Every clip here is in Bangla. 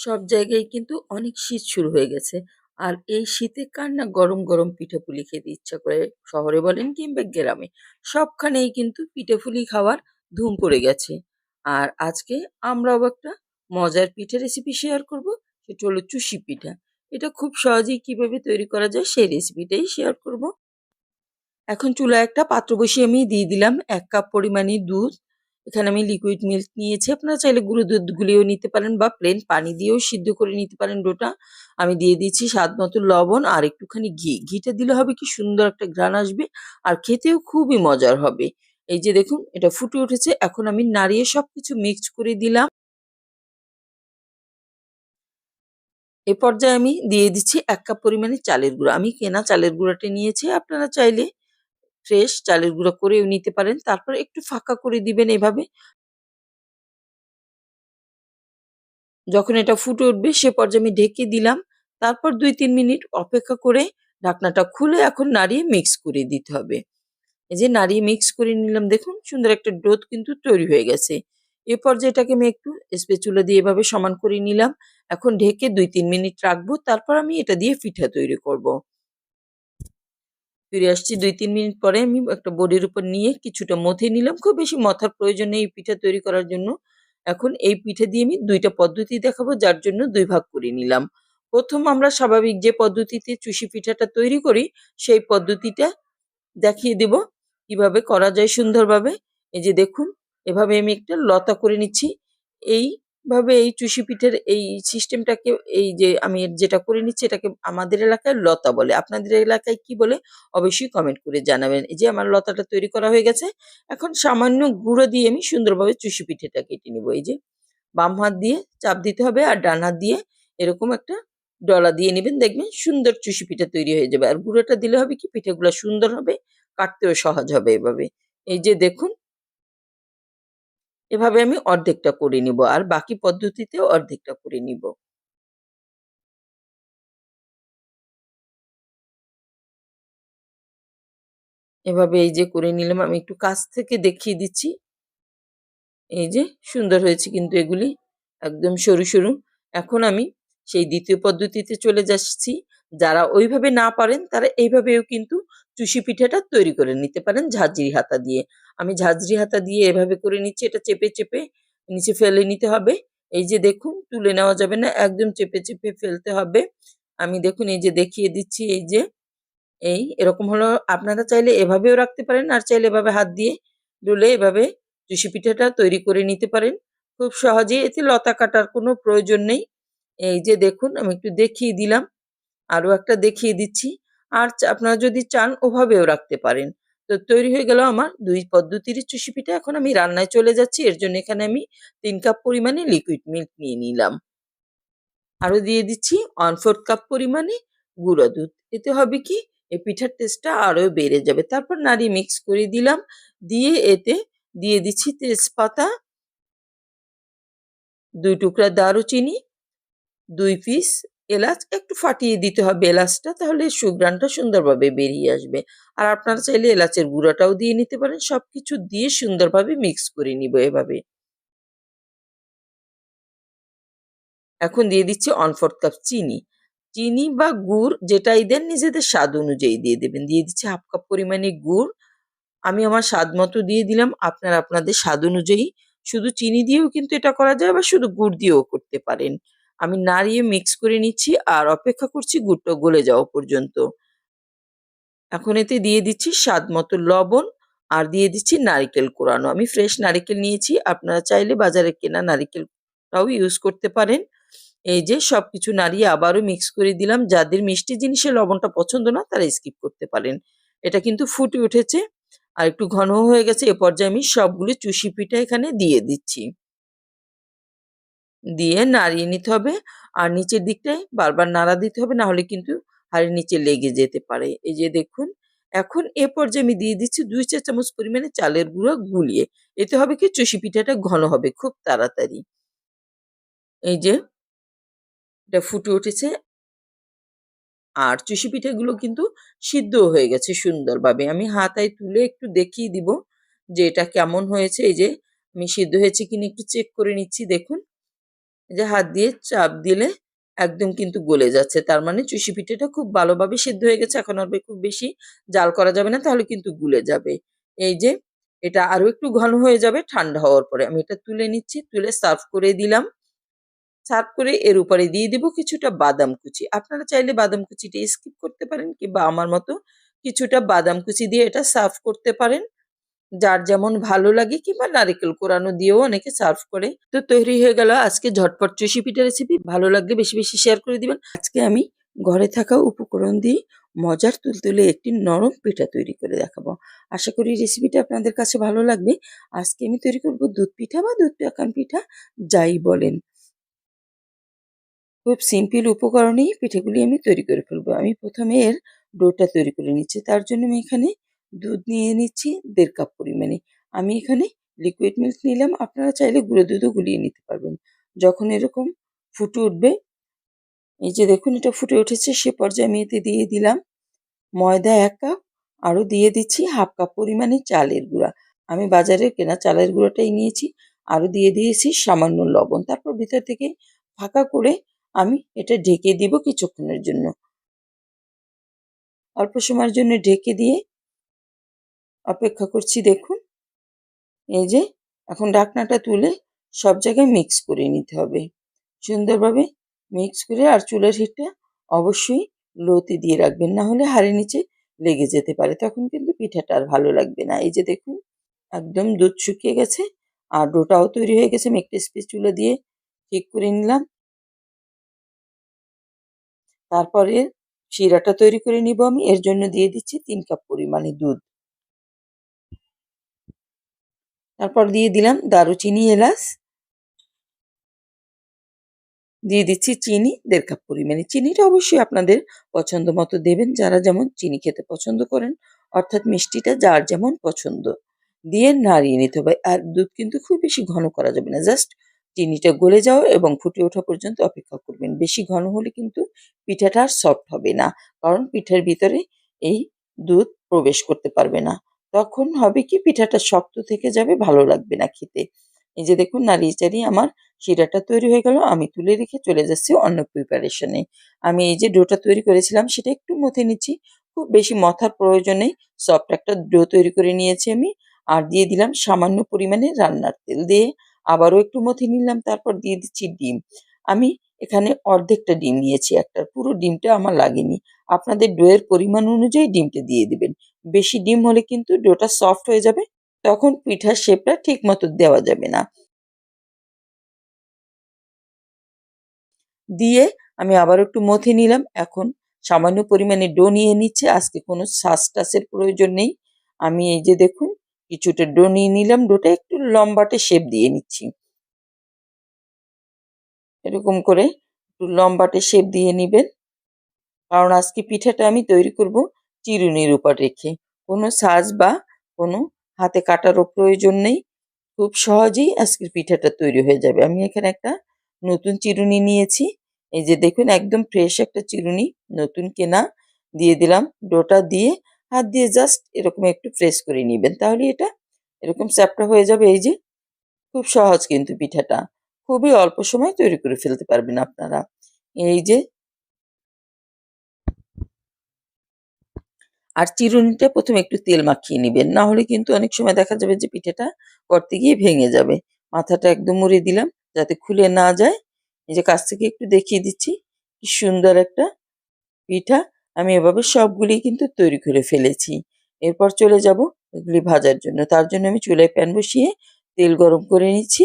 সব জায়গায় কিন্তু অনেক শীত শুরু হয়ে গেছে। আর এই শীতে কার না গরম, গরম পিঠাপুলি খেতে ইচ্ছা করে? শহরে বলেন কিংবা গ্রামে। সবখানেই কিন্তু পিঠাপুলি খাওয়ার ধুম পড়ে গেছে। আর আজকে আমরাও একটা মজার পিঠে রেসিপি শেয়ার করব। সেটা হলো চুষি পিঠা। এটা খুব সহজেই কীভাবে তৈরি করা যায় সেই রেসিপিটাই শেয়ার করব। এখন চুলায় একটা পাত্র বসিয়ে আমি দিয়ে দিলাম এক কাপ পরিমাণে দুধ। এখানে আমি লিকুইড মিল্ক নিয়েছি। আপনারা চাইলে গুঁড়ো দুধ গুলিয়েও নিতে পারেন বা প্লেন পানি দিয়েও সিদ্ধ করে নিতে পারেন ডোটা। আমি দিয়ে দিচ্ছি স্বাদ মতো লবণ আর একটুখানি ঘি। ঘিটা দিলে হবে কি সুন্দর একটা ঘ্রাণ আসবে আর খেতেও খুবই মজার হবে। এই যে দেখুন, এটা ফুটে উঠেছে। এখন আমি নাড়িয়ে সব কিছু মিক্স করে দিলাম। এ পর্যায়ে আমি দিয়ে দিচ্ছি এক কাপ পরিমাণে চালের গুঁড়া। আমি কেনা চালের গুঁড়াটা নিয়েছি। আপনারা চাইলে ফ্রেশ চালের গুঁড়া করেও নিতে পারেন। তারপর একটু ফাঁকা করে দিবেন এভাবে। যখন এটা ফুটে উঠবে, সে পর্যায়ে আমি ঢেকে দিলাম। তারপর ২-৩ মিনিট অপেক্ষা করে ঢাকনাটা খুলে এখন নাড়িয়ে মিক্স করে দিতে হবে। এই যে নাড়িয়ে মিক্স করে নিলাম, দেখুন সুন্দর একটা ডোত কিন্তু তৈরি হয়ে গেছে। এ পর্যায়ে এটাকে আমি একটু স্প্যাচুলা দিয়ে এভাবে সমান করে নিলাম। এখন ঢেকে ২-৩ মিনিট রাখব। তারপর আমি এটা দিয়ে পিঠা তৈরি করব। ফিরে আসছি ২-৩ মিনিট পরে আমি একটা বোর্ডের উপর নিয়ে কিছুটা মথে নিলাম। খুব বেশি মথার প্রয়োজন এই পিঠা তৈরি করার জন্য। এখন এই পিঠে দিয়ে আমি দুইটা পদ্ধতি দেখাবো, যার জন্য দুই ভাগ করে নিলাম। প্রথম আমরা স্বাভাবিক যে পদ্ধতিতে চুষি পিঠাটা তৈরি করি, সেই পদ্ধতিটা দেখিয়ে দেব কীভাবে করা যায় সুন্দরভাবে। এই যে দেখুন, এভাবে আমি একটা লতা করে নিচ্ছি। এইভাবে এই চুষি পিঠের এই সিস্টেমটাকে এই যে আমি যেটা করে নিচ্ছি এটাকে আমাদের এলাকায় লতা বলে। আপনাদের এলাকায় কি বলে অবশ্যই কমেন্ট করে জানাবেন। এই যে আমার লতাটা তৈরি করা হয়ে গেছে। এখন সামান্য গুঁড়ো দিয়ে আমি সুন্দরভাবে চুষি পিঠেটা কেটে নিব। এই যে বাম হাত দিয়ে চাপ দিতে হবে আর ডান হাত দিয়ে এরকম একটা ডলা দিয়ে নেবেন দেখবেন সুন্দর চুষি পিঠা তৈরি হয়ে যাবে। আর গুঁড়োটা দিলে হবে কি পিঠেগুলা সুন্দর হবে, কাটতেও সহজ হবে এভাবে। এই যে দেখুন এভাবে আমি অর্ধেকটা করে নিব আর বাকি পদ্ধতিতেও অর্ধেকটা করে নিব। এভাবে এই যে করে নিলাম আমি একটু কাছ থেকে দেখিয়ে দিচ্ছি। এই যে সুন্দর হয়েছে কিন্তু এগুলি একদম সরু, সরু। এখন আমি সেই দ্বিতীয় পদ্ধতিতে চলে যাচ্ছি। যারা ওইভাবে না পারেন তারা এইভাবেও কিন্তু চুষি পিঠাটা তৈরি করে নিতে পারেন ঝাঁঝরি হাতা দিয়ে। আমি ঝাঁঝরি হাতা দিয়ে এভাবে করে নিচ্ছি এটা চেপে, চেপে নিচে ফেলে নিতে হবে। এই যে দেখুন তুলে নেওয়া যাবে না একদম চেপে, চেপে ফেলতে হবে। আমি দেখুন এই যে দেখিয়ে দিচ্ছি এই যে এই এরকম হলো আপনারা চাইলে এভাবেও রাখতে পারেন আর চাইলে এভাবে হাত দিয়ে ডুলে এভাবে চুষি পিঠাটা তৈরি করে নিতে পারেন। খুব সহজেই এতে লতা কাটার কোনো প্রয়োজন নেই। এই যে দেখুন আমি একটু দেখিয়ে দিলাম। আরও একটা দেখিয়ে দিচ্ছি। আর আপনারা যদি চান ওভাবেও রাখতে পারেন। তো তৈরি হয়ে গেল আমার দুই পদ্ধতির চুষি পিঠা। এখন আমি রান্নায় চলে যাচ্ছি। এর জন্য এখানে আমি তিন কাপ পরিমাণে লিকুইড মিল্ক নিয়ে নিলাম। আরও দিয়ে দিচ্ছি 1/4 কাপ পরিমাণে গুঁড়ো দুধ। এতে হবে কি এই পিঠার টেস্টটা আরও বেড়ে যাবে। তারপর নাড়িয়ে মিক্স করে দিলাম। দিয়ে এতে দিয়ে দিচ্ছি তেজপাতা দুই টুকরা দারুচিনি, দুই পিস এলাচ একটু ফাটিয়ে দিতে হবে এলাচটা, তাহলে সুঘ্রাণটা সুন্দরভাবে বেরিয়ে আসবে। আর আপনারা চাইলে এলাচের গুঁড়াটাও দিয়ে নিতে পারেন। সবকিছু দিয়ে সুন্দরভাবে মিক্স করে নিব এভাবে। এখন দিয়ে দিচ্ছি 1/4 কাপ চিনি। চিনি বা গুড় যেটাই দেন নিজেদের স্বাদ অনুযায়ী দিয়ে দেবেন। দিয়ে দিচ্ছি 1/2 কাপ পরিমাণে গুড়। আমি আমার স্বাদ মতো দিয়ে দিলাম। আপনারা আপনাদের স্বাদ অনুযায়ী শুধু চিনি দিয়েও কিন্তু এটা করা যায় বা শুধু গুড় দিয়েও করতে পারেন। আমি নাড়িয়ে মিক্স করে নিচ্ছি আর অপেক্ষা করছি গুড়টা গলে যাওয়া পর্যন্ত। এখন এতে দিয়ে দিচ্ছি স্বাদ মতো লবণ আর দিয়ে দিচ্ছি নারিকেল কোরানো। আমি ফ্রেশ নারিকেল নিয়েছি। আপনারা চাইলে বাজারে কেনা নারিকেলটাও ইউজ করতে পারেন। এই যে সব কিছু নাড়িয়ে আবারও মিক্স করে দিলাম। যাদের মিষ্টি জিনিসে লবণটা পছন্দ না, তারা স্কিপ করতে পারেন। এটা কিন্তু ফুটে উঠেছে আর একটু ঘন হয়ে গেছে। এ পর্যায়ে আমি সবগুলো চুষি পিঠা এখানে দিয়ে দিচ্ছি। দিয়ে নাড়িয়ে নিতে হবে আর নিচের দিকটায় বারবার নাড়া দিতে হবে, না হলে কিন্তু হাঁড়ির নিচে লেগে যেতে পারে। এই যে দেখুন, এখন এ পর্যায়ে আমি দিয়ে দিচ্ছি দুই চা চামচ পরিমাণে চালের গুঁড়া গুলিয়ে। এতে হবে কি, চুষি পিঠাটা ঘন হবে খুব তাড়াতাড়ি। এই যে, এটা ফুটে উঠেছে। আর চুষি পিঠাগুলো কিন্তু সিদ্ধও হয়ে গেছে সুন্দরভাবে। আমি হাতায় তুলে একটু দেখিয়ে দিব যে এটা কেমন হয়েছে। এই যে, আমি সিদ্ধ হয়েছে কিনা একটু চেক করে নিচ্ছি, দেখুন। যে হাত দিয়ে চাপ দিলে একদম কিন্তু গলে যাচ্ছে। তার মানে চুষি পিঠাটা খুব ভালোভাবে সিদ্ধ হয়ে গেছে। এখন আর খুব বেশি জাল করা যাবে না, তাহলে কিন্তু গুলে যাবে। এই যে এটা আরও একটু ঘন হয়ে যাবে, ঠান্ডা হওয়ার পরে। আমি এটা তুলে নিচ্ছি, তুলে সার্ভ করে দিলাম। সার্ভ করে এর উপরে দিয়ে দিব কিছুটা বাদাম কুচি। আপনারা চাইলে বাদাম কুচিটা স্কিপ করতে পারেন কিংবা আমার মতো কিছুটা বাদাম কুচি দিয়ে এটা সার্ভ করতে পারেন। যার যেমন ভালো লাগে কিংবা নারকেল কোরানো দিয়েও অনেকে সার্ভ করে। তো তৈরি হয়ে গেল আজকে ঝটপট চষি পিঠা রেসিপি ভালো লাগলে বেশি বেশি শেয়ার করে দিবেন। আজকে আমি ঘরে থাকা উপকরণ দিয়ে মজার তুলতুলে একটি নরম পিঠা তৈরি করে দেখাবো। আশা করি রেসিপিটা আপনাদের কাছে ভালো লাগবে। আজকে আমি তৈরি করব দুধ পিঠা বা দুধ পাকান পিঠা, যাই বলেন। খুব সিম্পল উপকরণেই পিঠেগুলি আমি তৈরি করে ফেলব। আমি প্রথমে এর ডোটা তৈরি করে নিচ্ছি। তার জন্য আমি এখানে দুধ নিয়ে নিচ্ছি, দেড় কাপ পরিমাণে। আমি এখানে লিকুইড মিল্ক নিলাম। আপনারা চাইলে গুঁড়ো দুধও গুলিয়ে নিতে পারবেন। যখন এরকম ফুটে উঠবে, এই যে দেখুন এটা ফুটে উঠেছে, সে পর্যায়ে আমি এতে দিয়ে দিলাম ময়দা এক কাপ, আরও দিয়ে দিচ্ছি হাফ কাপ পরিমাণে চালের গুঁড়া। আমি বাজারে কেনা চালের গুঁড়োটাই নিয়েছি, আরও দিয়ে দিয়েছি সামান্য লবণ। তারপর ভিতর থেকে ফাঁকা করে আমি এটা ঢেকে দিব কিছুক্ষণের জন্য। অল্প সময়ের জন্য ঢেকে দিয়ে অপেক্ষা করছি, দেখুন। এই যে, এখন ডাকনাটা তুলে সব জায়গায় মিক্স করে নিতে হবে। সুন্দরভাবে মিক্স করে আর চুলার হিটটা অবশ্যই লোতে দিয়ে রাখবেন, না হলে হাড়ের নিচে লেগে যেতে পারে। তখন কিন্তু পিঠাটা আর ভালো লাগবে না। এই যে, দেখুন, একদম দুধ শুকিয়ে গেছে আর ডোটাও তৈরি হয়ে গেছে। আমি একটা স্পেচুলা দিয়ে ঠিক করে নিলাম। তারপরে শিরাটা তৈরি করে নিব আমি। এর জন্য দিয়ে দিচ্ছি তিন কাপ পরিমাণে দুধ। তারপর দিয়ে দিলাম দারুচিনি এলাচ। দিয়ে দিচ্ছি চিনি, দেড় কাপ পরিমাণে। চিনিটা অবশ্যই আপনাদের পছন্দ মতো দেবেন, যারা যেমন চিনি খেতে পছন্দ করেন, অর্থাৎ মিষ্টিটা যার যেমন পছন্দ। দিয়ে নাড়িয়ে নিতে হবে, আর দুধ কিন্তু খুব বেশি ঘন করা যাবে না, জাস্ট চিনিটা গলে যাও এবং ফুটে ওঠা পর্যন্ত অপেক্ষা করবেন। বেশি ঘন হলে কিন্তু পিঠাটা আর সফট হবে না, কারণ পিঠার ভিতরে এই দুধ প্রবেশ করতে পারবে না। তখন হবে কি পিঠাটা শক্ত থেকে যাবে, ভালো লাগবে না খেতে। এই যে দেখুন নাড়িয়ে চাড়িয়ে আমার শিরাটা তৈরি হয়ে গেল, আমি তুলে রেখে চলে যাচ্ছি অন্য প্রিপারেশনে আমি এই যে ডোটা তৈরি করেছিলাম, সেটা একটু মথে নিচ্ছি, খুব বেশি মথার প্রয়োজন সফট একটা ডো তৈরি করে নিয়েছি আমি। আর দিয়ে দিলাম সামান্য পরিমাণে রান্নার তেল দিয়ে আবারও একটু মথে নিলাম, তারপর দিয়ে দিচ্ছি ডিম। আমি এখানে অর্ধেকটা ডিম নিয়েছি, একটা পুরো ডিমটা আমার লাগেনি। আপনাদের ডোয়ের পরিমাণ অনুযায়ী ডিমটা দিয়ে দিবেন। বেশি ডিম হলে কিন্তু ডোটা সফট হয়ে যাবে, তখন পিঠার শেপটা ঠিক মতো দেওয়া যাবে না। দিয়ে আমি আবার একটু মথে নিলাম, এখন সামান্য পরিমাণে ডো নিয়ে নিচ্ছে, আজকে কোনো শ্বাস টাসের প্রয়োজন নেই। আমি এই যে দেখুন, কিছুটা ডো নিয়ে নিলাম, ডোটা একটু লম্বাটে শেপ দিয়ে নিচ্ছি। এরকম করে একটু লম্বাটে শেপ দিয়ে নিবেন। কারণ আজকে পিঠাটা আমি তৈরি করব চিরুনির উপর রেখে। কোনো সাজ বা কোনো হাতে কাটারও প্রয়োজন নেই। খুব সহজেই আজকের পিঠাটা তৈরি হয়ে যাবে। আমি এখানে একটা নতুন চিরুনি নিয়েছি। এই যে দেখুন, একদম ফ্রেশ একটা চিরুনি, নতুন কেনা। দিয়ে দিলাম ডোটা দিয়ে, হাত দিয়ে জাস্ট এরকম একটু ফ্রেশ করে নেবেন। তাহলে এটা এরকম চ্যাপটা হয়ে যাবে। এই যে খুব সহজ কিন্তু পিঠাটা। খুবই অল্প সময় তৈরি করে ফেলতে পারবেন আপনারা। এই যে আর চিরুনিটা প্রথমে একটু তেল মাখিয়ে নেবেন। না হলে কিন্তু অনেক সময় দেখা যাবে যে পিঠেটা করতে গিয়ে ভেঙে যাবে। মাথাটা একদম মুড়ে দিলাম যাতে খুলে না যায়। এই যে কাছ থেকে একটু দেখিয়ে দিচ্ছি, কি সুন্দর একটা পিঠা। আমি এভাবে সবগুলি কিন্তু তৈরি করে ফেলেছি। এরপর চলে যাব এগুলি ভাজার জন্য। তার জন্য আমি চুলায় প্যান বসিয়ে তেল গরম করে নিচ্ছি।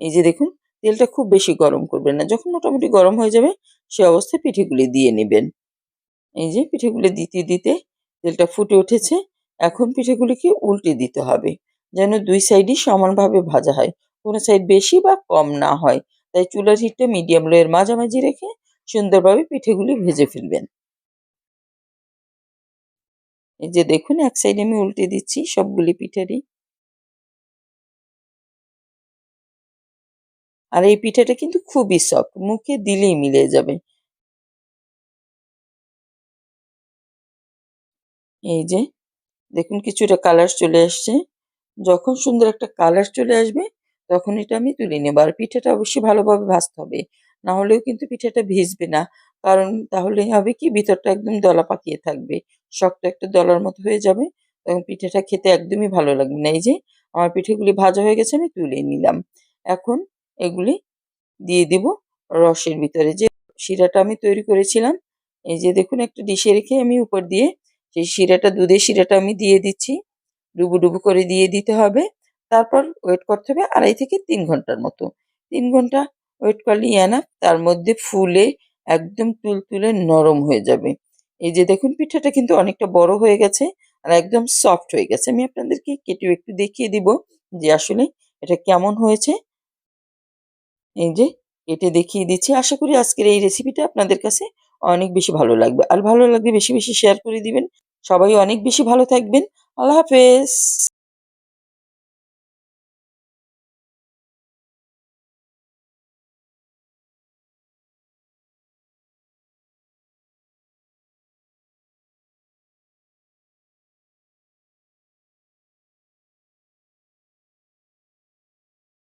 এই যে দেখুন, তেলটা খুব বেশি গরম করবেন না। যখন মোটামুটি গরম হয়ে যাবে সে অবস্থায় পিঠেগুলি দিয়ে নেবেন। এই যে পিঠেগুলি দিতে দিতে তেলটা ফুটে উঠেছে। এখন পিঠেগুলিকে উল্টে দিতে হবে, যেন দুই সাইডই সমানভাবে ভাজা হয়। কোনো সাইড বেশি বা কম না হয়। তাই চুলার হিটটা মিডিয়াম লোয়ের মাঝামাঝি রেখে সুন্দরভাবে পিঠেগুলি ভেজে ফেলবেন। এই যে দেখুন, এক সাইডে আমি উল্টে দিচ্ছি সবগুলি পিঠেরই। আর এই পিঠাটা কিন্তু খুবই সফট, মুখে দিলেই মিলে যাবে। এই যে, দেখুন কিছুটা কালার চলে আসছে যখন সুন্দর একটা কালার চলে আসবে, তখন এটা আমি তুলে নেব। আর পিঠাটা অবশ্যই ভালোভাবে ভাজতে হবে। না হলেও কিন্তু পিঠাটা ভিজবে না। কারণ তাহলে হবে কি, ভিতরটা একদম দলা পাকিয়ে থাকবে। শক্ত একটা দলার মতো হয়ে যাবে। তখন পিঠাটা খেতে একদমই ভালো লাগবে না। এই যে, আমার পিঠেগুলি ভাজা হয়ে গেছে, আমি তুলে নিলাম। এখন এগুলি দিয়ে দেব রসের ভিতরে। যে শিরাটা আমি তৈরি করেছিলাম, এই যে দেখুন একটা ডিশে রেখে আমি উপর দিয়ে সেই শিরাটা, দুধের শিরাটা আমি দিয়ে দিচ্ছি। ডুবু ডুবু করে দিয়ে দিতে হবে। তারপর ওয়েট করতে হবে আড়াই থেকে তিন ঘণ্টার মতো। তিন ঘণ্টা ওয়েট করলেই এনাফ তার মধ্যে ফুলে একদম তুলতুলে নরম হয়ে যাবে। এই যে দেখুন, পিঠাটা কিন্তু অনেকটা বড় হয়ে গেছে আর একদম সফট হয়ে গেছে। আমি আপনাদেরকে কেটেও একটু দেখিয়ে দিব যে আসলে এটা কেমন হয়েছে। এই যে কেটে দেখিয়ে দিচ্ছি। আশা করি আজকের এই রেসিপিটা আপনাদের কাছে অনেক বেশি ভালো লাগবে। আর ভালো লাগলে বেশি বেশি শেয়ার করে দিবেন। সবাই অনেক বেশি ভালো থাকবেন। আল্লাহ হাফেজ।